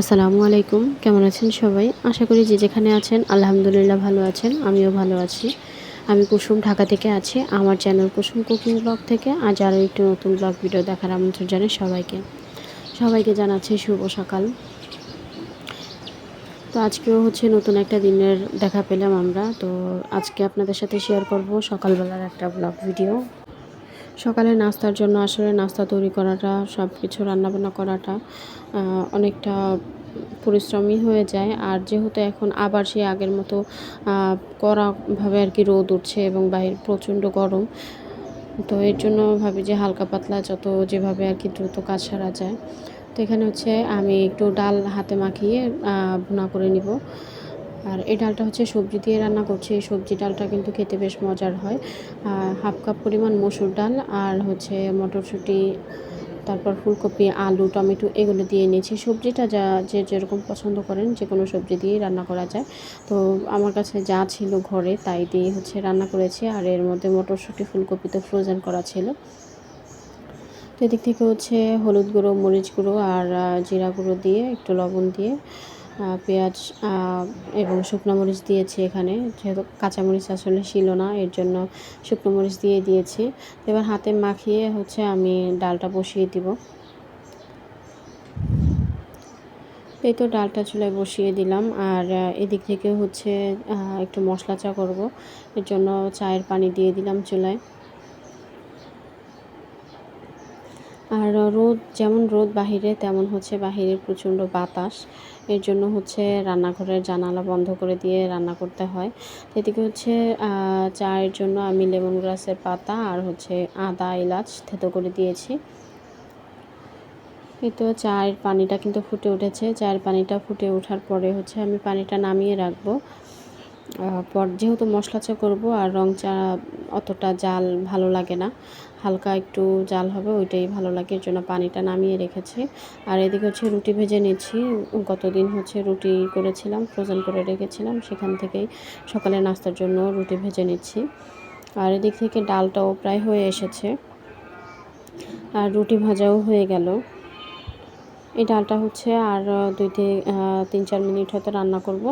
আসসালামু আলাইকুম। কেমন আছেন সবাই? আশা করি যে যেখানে আছেন, আলহামদুলিল্লাহ ভালো আছেন, আমিও ভালো আছি। আমি কুসুম ঢাকা থেকে আছি, আমার চ্যানেল কুসুম কুকিং ব্লগ থেকে। আজ আরও একটি নতুন ব্লগ ভিডিও দেখার আমন্ত্রণ জানাই সবাইকে। সবাইকে জানাচ্ছি শুভ সকাল। তো আজকেও হচ্ছে নতুন একটা দিনের দেখা পেলাম আমরা। তো আজকে আপনাদের সাথে শেয়ার করব সকালবেলার একটা ব্লগ ভিডিও। সকালে নাস্তার জন্য আসলে নাস্তা তৈরি করাটা সব কিছু রান্নাবান্না করাটা অনেকটা পরিশ্রমী হয়ে যায়। আর যেহেতু এখন আবার সেই আগের মতো কড়াভাবে আর কি রোদ উঠছে এবং বাহির প্রচণ্ড গরম, তো এর জন্য ভাবি যে হালকা পাতলা যত যেভাবে আর কি দ্রুত কাজ সারা যায়। তো এখানে হচ্ছে আমি একটু ডাল হাতে মাখিয়ে ভুনা করে নিব। আর এই ডালটা হচ্ছে সবজি দিয়ে রান্না করছি। এই সবজি ডালটা কিন্তু খেতে বেশ মজার হয়। হাফ কাপ পরিমাণ মসুর ডাল আর হচ্ছে মটরশুঁটি, তারপর ফুলকপি, আলু, টমেটো এগুলো দিয়ে নিয়েছি। সবজিটা যা, যে যেরকম পছন্দ করেন যে কোনো সবজি দিয়েই রান্না করা যায়। তো আমার কাছে যা ছিল ঘরে তাই দিয়ে হচ্ছে রান্না করেছি। আর এর মধ্যে মটরশুঁটি, ফুলকপি তো ফ্রোজেন করা ছিল। তো এদিক থেকে হচ্ছে হলুদ গুঁড়ো, মরিচ গুঁড়ো আর জিরা গুঁড়ো দিয়ে, একটু লবণ দিয়ে পেঁয়াজ এবং শুকনো মরিচ দিয়েছি এখানে। যেহেতু কাঁচামরিচ আসলে ছিল না, এর জন্য শুকনো মরিচ দিয়ে দিয়েছি। এবার হাতে মাখিয়ে হচ্ছে আমি ডালটা বসিয়ে দিব। এই তো ডালটা চুলায় বসিয়ে দিলাম। আর এদিক থেকে হচ্ছে একটু মশলা চা করব। এর জন্য চায়ের পানি দিয়ে দিলাম চুলায়। আর রোদ, যেমন রোদ বাহিরে, তেমন হচ্ছে বাহিরের প্রচণ্ড বাতাস। এর জন্য হচ্ছে রান্নাঘরের জানালা বন্ধ করে দিয়ে রান্না করতে হয়। এদিকে হচ্ছে চায়ের জন্য আমি লেমন গ্রাসের পাতা আর হচ্ছে আদা এলাচ থেতো করে দিয়েছি। এই তো চায়ের পানিটা কিন্তু ফুটে উঠেছে। চায়ের পানিটা ফুটে ওঠার পরে হচ্ছে আমি পানিটা নামিয়ে রাখব। পর যেহেতু মশলা চা করব আর রং চা অতটা জাল ভালো লাগে না, হালকা একটু জাল হবে, ওইটাই ভালো লাগে, এর জন্য পানিটা নামিয়ে রেখেছি। আর এদিকে হচ্ছে রুটি ভেজে নিচ্ছি গতদিন হচ্ছে রুটি করেছিলাম ফ্রোজেন করে রেখেছিলাম, সেখান থেকেই সকালে নাস্তার জন্য রুটি ভেজে নিচ্ছি। আর এদিক থেকে ডালটাও প্রায় হয়ে এসেছে, আর রুটি ভাজাও হয়ে গেল। এই ডালটা হচ্ছে আর দুই থেকে তিন চার মিনিট হয়তো রান্না করব।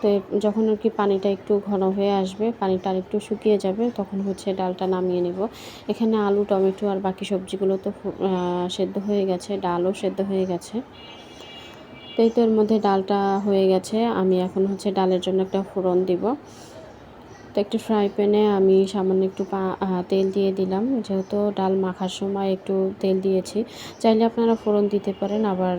তো যখন আর কি পানিটা একটু ঘন হয়ে আসবে, পানিটা আর একটু শুকিয়ে যাবে, তখন হচ্ছে ডালটা নামিয়ে নেব। এখানে আলু, টমেটো আর বাকি সবজিগুলো তো সেদ্ধ হয়ে গেছে, ডালও সেদ্ধ হয়ে গেছে। তো এই তো এর মধ্যে ডালটা হয়ে গেছে। আমি এখন হচ্ছে ডালের জন্য একটা ফোড়ন দিব। তো একটু ফ্রাই প্যানে আমি সামান্য একটু তেল দিয়ে দিলাম। যেহেতু ডাল মাখার সময় একটু তেল দিয়েছি। চাইলে আপনারা ফোড়ন দিতে পারেন, আবার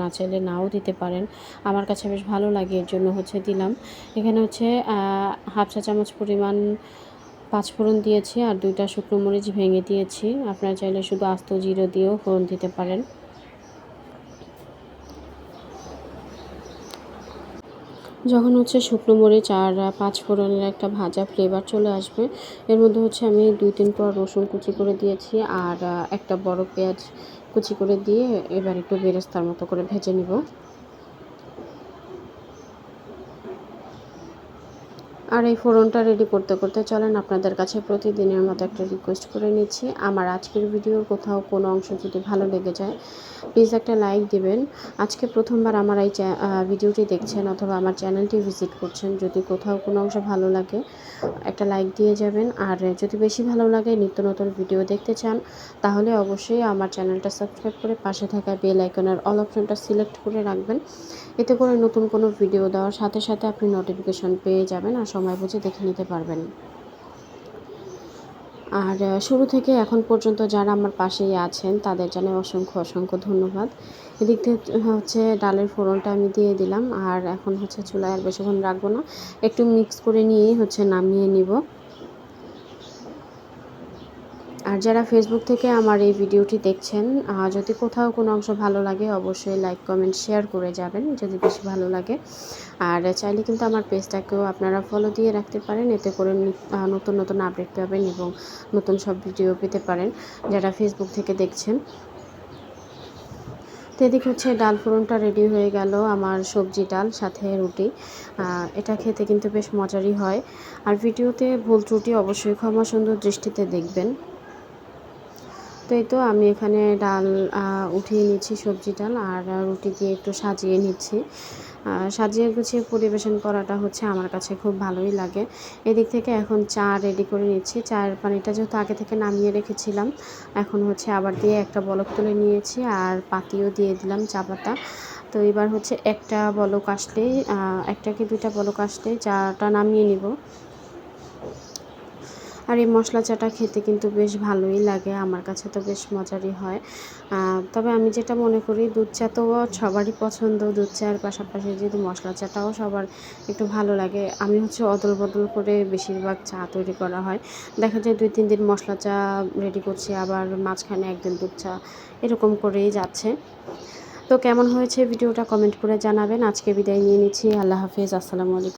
না চাইলে নাও দিতে পারেন। আমার কাছে বেশ ভালো লাগে, এর জন্য হচ্ছে দিলাম। এখানে হচ্ছে হাফ চা চামচ পরিমাণ পাঁচ ফোড়ন দিয়েছি আর দুইটা শুকনো মরিচ ভেঙে দিয়েছি। আপনারা চাইলে শুধু আস্ত জিরো দিয়েও ফোড়ন দিতে পারেন। যখন হচ্ছে শুকনো মরিচ আর পাঁচ ফোড়নের একটা ভাজা ফ্লেভার চলে আসবে, এর মধ্যে হচ্ছে আমি দুই তিন পর রসুন কুচি করে দিয়েছি আর একটা বড় পেঁয়াজ কুচি করে দিয়ে এবার একটু বেরেস্তার মতো করে ভেজে নিব। আর এই ফোড়নটা রেডি করতে করতে চলেন, আপনাদের কাছে প্রতিদিনের মতো একটা রিকোয়েস্ট করে নিচ্ছি। আমার আজকের ভিডিওর কোথাও কোনো অংশ যদি ভালো লেগে যায় প্লিজ একটা লাইক দিবেন। আজকে প্রথমবার আমার এই ভিডিওটি দেখছেন অথবা আমার চ্যানেলটি ভিজিট করছেন, যদি কোথাও কোনো অংশ ভালো লাগে, একটা লাইক দিয়ে যাবেন। আর যদি বেশি ভালো লাগে, নিত্য নতুন ভিডিও দেখতে চান, তাহলে অবশ্যই আমার চ্যানেলটা সাবস্ক্রাইব করে পাশে থাকা বেল আইকনের অল অপশনটা সিলেক্ট করে রাখবেন। এতে করে নতুন কোনো ভিডিও দেওয়ার সাথে সাথে আপনি নোটিফিকেশন পেয়ে যাবেন। আর সময় বুঝে দেখে নিতে পারবেন। আর শুরু থেকে এখন পর্যন্ত যারা আমার পাশেই আছেন, তাদের জন্য অসংখ্য অসংখ্য ধন্যবাদ। এদিক থেকে হচ্ছে ডালের ফোড়নটা আমি দিয়ে দিলাম, আর এখন হচ্ছে চুলায় আর বেশিক্ষণ রাখব না। একটু মিক্স করে নিয়েই হচ্ছে নামিয়ে নিব। আর যারা ফেসবুক থেকে আমার এই ভিডিওটি দেখছেন যদি কোথাও কোনো অংশ ভালো লাগে, অবশ্যই লাইক কমেন্ট শেয়ার করে যাবেন যদি বেশি ভালো লাগে। আর চাইলে কিন্তু আমার পেজটাকেও আপনারা ফলো দিয়ে রাখতে পারেন, এতে করে নতুন নতুন আপডেট পাবেন এবং নতুন সব ভিডিও পেতে পারেন যারা ফেসবুক থেকে দেখছেন। তো এদিকে হচ্ছে ডাল ফোড়নটা রেডি হয়ে গেল, আমার সবজি ডাল, সাথে রুটি। এটা খেতে কিন্তু বেশ মজারই হয়। আর ভিডিওতে ভুল ত্রুটি অবশ্যই ক্ষমা সুন্দর দৃষ্টিতে দেখবেন। এই তো আমি এখানে ডাল উঠিয়ে নিচ্ছি সবজি ডাল আর রুটি দিয়ে একটু সাজিয়ে নিচ্ছি। সাজিয়ে গুছিয়ে পরিবেশন করাটা হচ্ছে আমার কাছে খুব ভালোই লাগে। এদিক থেকে এখন চা রেডি করে নিচ্ছি। চায়ের পানিটা যেহেতু আগে থেকে নামিয়ে রেখেছিলাম, এখন হচ্ছে আবার দিয়ে একটা বলক তুলে নিয়েছি আর পাতিও দিয়ে দিলাম চা পাতা। তো এবার হচ্ছে একটা বলক আসলেই একটা কি দুইটা বলক আসলেই চাটা নামিয়ে নিব। আর এই মশলা চাটা খেতে কিন্তু বেশ ভালোই লাগে, আমার কাছে তো বেশ মজারই হয়। তবে আমি যেটা মনে করি, দুধ চা তো সবারই পছন্দ, দুধ চায়ের পাশাপাশি যদি মশলা চাটাও সবার একটু ভালো লাগে, আমি হচ্ছে অদল বদল করে বেশিরভাগ চা তৈরি করা হয়। দেখা যায় দুই তিন দিন মশলা চা রেডি করছি, আবার মাঝখানে একদিন দুধ চা এরকম করেই যাচ্ছে। তো কেমন হয়েছে ভিডিওটা কমেন্ট করে জানাবেন। আজকে বিদায় নিয়ে নিচ্ছি, আল্লাহ হাফিজ, আসসালামু আলাইকুম।